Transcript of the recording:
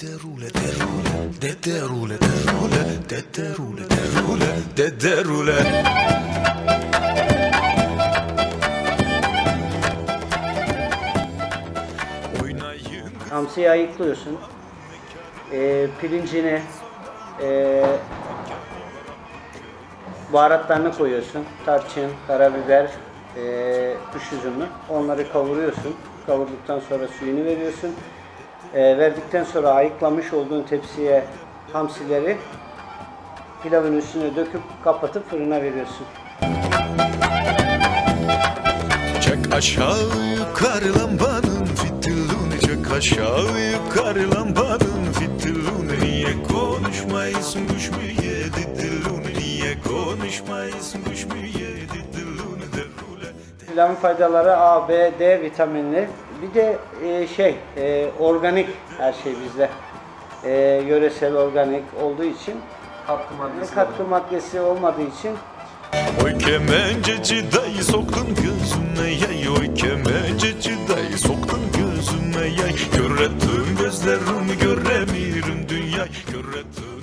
Deterule, terule, deterule, terule, deterule, terule, deterule. Oynayın Hamsiyi ayıklıyorsun. Ee, pirincini, ee, baharatlarını koyuyorsun. Tarçın, karabiber, ee, kuş üzümü. Onları kavuruyorsun. Kavurduktan sonra suyunu veriyorsun. Ee, verdikten sonra ayıklamış olduğun tepsiye hamsileri pilavın üstüne döküp kapatıp fırına veriyorsun. Çek aşağı yukarı lambanın fitilini Çek aşağı yukarı lambanın fitilini Niye konuşmayısın yedi dilini Niye konuşmayısın yedi dilini vitamin faydaları A, B, D vitaminleri. Bir de e, şey e, organik her şey bizde. E, yöresel organik olduğu için katkı e, maddesi, katkı maddesi olmadığı için Oy kemenceci dayı soktun gözüme yay Oy kemenceci dayı soktun gözüme yay Görrettim gözlerimi göremirim dünyayı Görrettim